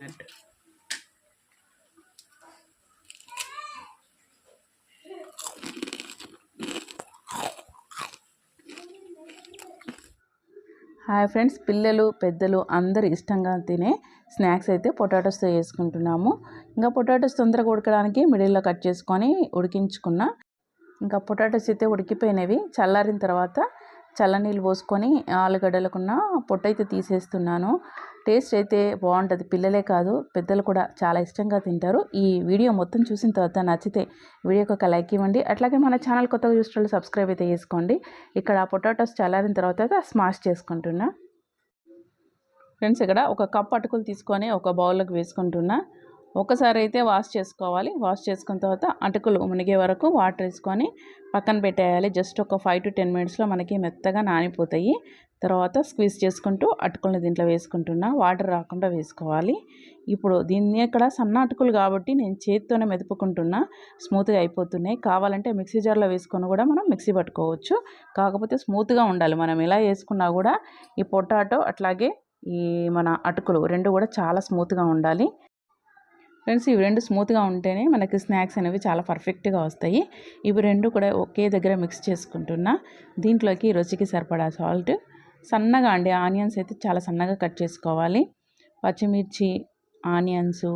Hi friends పిల్లలు పెద్దలు అందరు ఇష్టంగా తినే స్నాక్స్ అయితే పొటాటోస్తో చేసుకుంటున్నాము. ఇంకా పొటాటోస్ తొందరగా ఉడకడానికి మిడిల్లో కట్ చేసుకొని ఉడికించుకున్న ఇంకా పొటాటోస్ అయితే ఉడికిపోయినవి. చల్లారిన తర్వాత చల్లనీళ్ళు పోసుకొని ఆలుగడ్డలకున్న పొట్ట అయితే తీసేస్తున్నాను. టేస్ట్ అయితే బాగుంటుంది. పిల్లలే కాదు పెద్దలు కూడా చాలా ఇష్టంగా తింటారు. ఈ వీడియో మొత్తం చూసిన తర్వాత నచ్చితే వీడియోకి ఒక లైక్ ఇవ్వండి. అట్లాగే మన ఛానల్ కొత్తగా చూసిన సబ్స్క్రైబ్ అయితే చేసుకోండి. ఇక్కడ పొటాటోస్ చల్లారిన తర్వాత స్మాష్ చేసుకుంటున్నా. ఫ్రెండ్స్ ఇక్కడ ఒక కప్ అటుకులు తీసుకొని ఒక బౌల్లోకి వేసుకుంటున్నా. ఒకసారి అయితే వాష్ చేసుకోవాలి. వాష్ చేసుకున్న తర్వాత అటుకులు మునిగే వరకు వాటర్ వేసుకొని పక్కన పెట్టేయాలి. జస్ట్ ఒక ఫైవ్ టు టెన్ మినిట్స్లో మనకి మెత్తగా నానిపోతాయి. తర్వాత స్క్వీజ్ చేసుకుంటూ అటుకులను దీంట్లో వేసుకుంటున్నా. వాటర్ రాకుండా వేసుకోవాలి. ఇప్పుడు దీన్ని ఇక్కడ సన్న అటుకులు కాబట్టి నేను చేతితోనే మెదుపుకుంటున్నా. స్మూత్గా అయిపోతున్నాయి. కావాలంటే మిక్సీ జార్లో వేసుకొని కూడా మనం మిక్సీ పట్టుకోవచ్చు. కాకపోతే స్మూత్గా ఉండాలి. మనం ఎలా వేసుకున్నా కూడా ఈ పొటాటో అట్లాగే ఈ మన అటుకులు రెండు కూడా చాలా స్మూత్గా ఉండాలి. ఫ్రెండ్స్ ఇవి రెండు స్మూత్గా ఉంటేనే మనకి స్నాక్స్ అనేవి చాలా పర్ఫెక్ట్గా వస్తాయి. ఇవి రెండు కూడా ఒకే దగ్గర మిక్స్ చేసుకుంటున్నా. దీంట్లోకి రుచికి సరిపడా సాల్ట్. సన్నగా అండి ఆనియన్స్ అయితే చాలా సన్నగా కట్ చేసుకోవాలి. పచ్చిమిర్చి ఆనియన్స్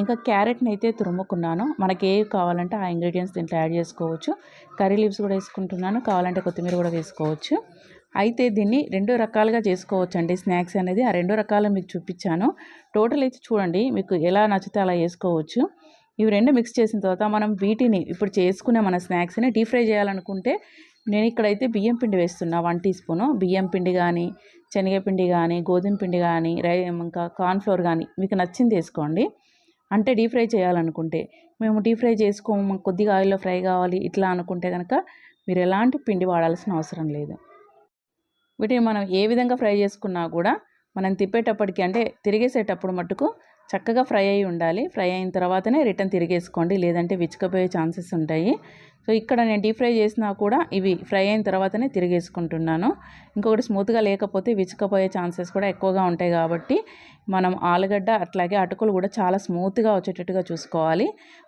ఇంకా క్యారెట్ని అయితే తురుముకున్నాను. మనకి ఏవి కావాలంటే ఆ ఇంగ్రీడియంట్స్ దీంట్లో యాడ్ చేసుకోవచ్చు. కర్రీ లీవ్స్ కూడా వేసుకుంటున్నాను. కావాలంటే కొత్తిమీర కూడా వేసుకోవచ్చు. అయితే దీన్ని రెండు రకాలుగా చేసుకోవచ్చు అండి స్నాక్స్ అనేది. ఆ రెండు రకాలు మీకు చూపించాను. టోటల్ అయితే చూడండి మీకు ఎలా నచ్చితే అలా చేసుకోవచ్చు. ఇవి రెండు మిక్స్ చేసిన తర్వాత మనం వీటిని ఇప్పుడు చేసుకునే మన స్నాక్స్ని డీప్ ఫ్రై చేయాలనుకుంటే నేను ఇక్కడైతే బియ్యం పిండి వేస్తున్నా వన్ టీ స్పూను. బియ్యం పిండి కానీ శనగపిండి కానీ గోధుమ పిండి కానీ రై ఇంకా కార్న్ఫ్లోర్ కానీ మీకు నచ్చింది వేసుకోండి. అంటే డీప్ ఫ్రై చేయాలనుకుంటే మేము డీప్ ఫ్రై చేసుకోము కొద్దిగా ఆయిల్లో ఫ్రై కావాలి ఇట్లా అనుకుంటే కనుక మీరు ఎలాంటి పిండి వాడాల్సిన అవసరం లేదు. వీటిని మనం ఏ విధంగా ఫ్రై చేసుకున్నా కూడా మనం తిప్పేటప్పటికి అంటే తిరిగేసేటప్పుడు మట్టుకు చక్కగా ఫ్రై అయి ఉండాలి. ఫ్రై అయిన తర్వాతనే రిటర్న్ తిరిగేసుకోండి. లేదంటే విచ్చుకపోయే ఛాన్సెస్ ఉంటాయి. సో ఇక్కడ నేను డీప్ ఫ్రై చేసినా కూడా ఇవి ఫ్రై అయిన తర్వాతనే తిరిగేసుకుంటున్నాను. ఇంకొకటి స్మూత్గా లేకపోతే విచ్చుకపోయే ఛాన్సెస్ కూడా ఎక్కువగా ఉంటాయి కాబట్టి మనం ఆలుగడ్డ అట్లాగే అటుకులు కూడా చాలా స్మూత్గా వచ్చేటట్టుగా చూసుకోవాలి.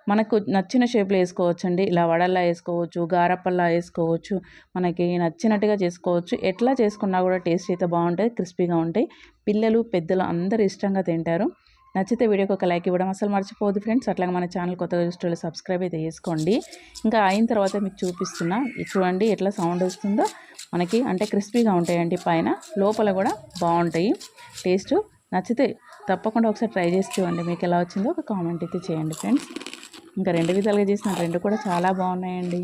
మనకు నచ్చిన షేప్లో వేసుకోవచ్చండి. ఇలా వడల్లా వేసుకోవచ్చు గారప్పల్లా వేసుకోవచ్చు మనకి నచ్చినట్టుగా చేసుకోవచ్చు. ఎట్లా చేసుకున్నా కూడా టేస్ట్ అయితే బాగుంటుంది క్రిస్పీగా ఉంటాయి. పిల్లలు పెద్దలు అందరూ ఇష్టంగా తింటారు. నచ్చితే వీడియోకి ఒక లైక్ ఇవ్వడం అసలు మర్చిపోదు ఫ్రెండ్స్. అట్లాగే మన ఛానల్ కొత్తగా చూస్తే సబ్స్క్రైబ్ అయితే చేసుకోండి. ఇంకా అయిన తర్వాత మీకు చూపిస్తున్నా చూడండి ఎట్లా సౌండ్ వస్తుందో. మనకి అంటే క్రిస్పీగా ఉంటాయండి పైన. లోపల కూడా బాగుంటాయి. టేస్ట్ నచ్చితే తప్పకుండా ఒకసారి ట్రై చేసి చూడండి మీకు ఎలా వచ్చిందో. ఒక కామెంట్ అయితే చేయండి ఫ్రెండ్స్. ఇంకా రెండు విధాలుగా చేసిన రెండు కూడా చాలా బాగున్నాయండి.